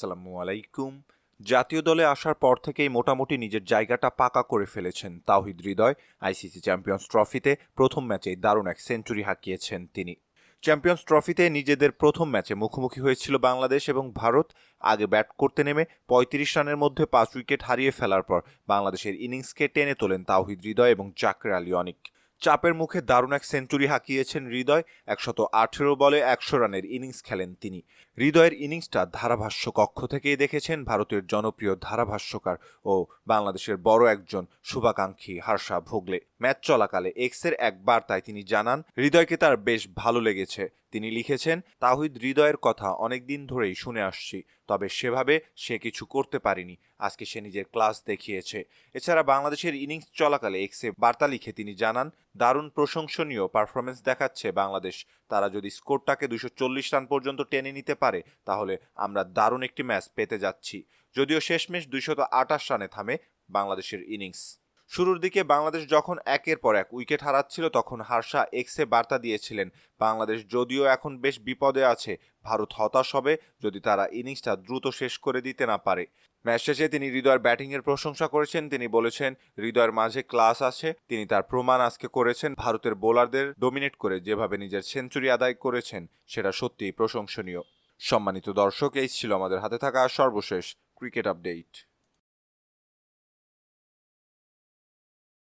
আসসালামু আলাইকুম। জাতীয় দলে আসার পর থেকেই মোটামুটি নিজের জায়গাটা পাকা করে ফেলেছেন তাওহিদ হৃদয়। আইসিসি চ্যাম্পিয়ন্স ট্রফিতে প্রথম ম্যাচেই দারুণ এক সেঞ্চুরি হাঁকিয়েছেন তিনি। চ্যাম্পিয়ন্স ট্রফিতে নিজেদের প্রথম ম্যাচে মুখোমুখি হয়েছিল বাংলাদেশ এবং ভারত। আগে ব্যাট করতে নেমে পঁয়ত্রিশ রানের মধ্যে পাঁচ উইকেট হারিয়ে ফেলার পর বাংলাদেশের ইনিংসকে টেনে তোলেন তাওহিদ হৃদয় এবং জাকের আলী অনিক। চাপের মুখে দারুণ এক সেঞ্চুরি হাঁকিয়েছেন হৃদয়। একশত আঠেরো বলে একশো রানের ইনিংস খেলেন তিনি। হৃদয়ের ইনিংসটা ধারাভাষ্য কক্ষ থেকেই দেখেছেন ভারতের জনপ্রিয় ধারাভাষ্যকার ও বাংলাদেশের বড় একজন শুভাকাঙ্ক্ষী হার্ষা ভোগলে। ম্যাচ চলাকালে এক্সের এক বার্তায় তিনি জানান, হৃদয়কে তার বেশ ভালো লেগেছে। তিনি লিখেছেন, তাহিদ হৃদয়ের কথা অনেক দিন ধরেই শুনে আসছি, তবে সেভাবে সে কিছু করতে পারেনি। আজকে সে নিজের ক্লাস দেখিয়েছে। এছাড়া বাংলাদেশের ইনিংস চলাকালে এক্সে বার্তা লিখে তিনি জানান, দারুণ প্রশংসনীয় পারফরমেন্স দেখাচ্ছে বাংলাদেশ। তারা যদি স্কোরটাকে দুশো রান পর্যন্ত টেনে নিতে পারে, তাহলে আমরা দারুণ একটি ম্যাচ পেতে যাচ্ছি। যদিও শেষমেশ দুইশত আটাশ রানে থামে বাংলাদেশের ইনিংস। শুরুর দিকে বাংলাদেশ যখন একের পর এক উইকেট হারাচ্ছিল, তখন হার্ষা এক্সে বার্তা দিয়েছিলেন, বাংলাদেশ যদিও এখন বেশ বিপদে আছে, ভারত হতাশ হবে যদি তারা ইনিংসটা দ্রুত শেষ করে দিতে না পারে। ম্যাচ শেষে তিনি হৃদয়ের ব্যাটিংয়ের প্রশংসা করেছেন। তিনি বলেছেন, হৃদয়ের মাঝে ক্লাস আছে, তিনি তার প্রমাণ আজকে করেছেন, ভারতের বোলারদের ডোমিনেট করে যেভাবে নিজের সেঞ্চুরি আদায় করেছেন, সেটা সত্যিই প্রশংসনীয়। সম্মানিত দর্শক, এই ছিল আমাদের হাতে থাকা সর্বশেষ ক্রিকেট আপডেট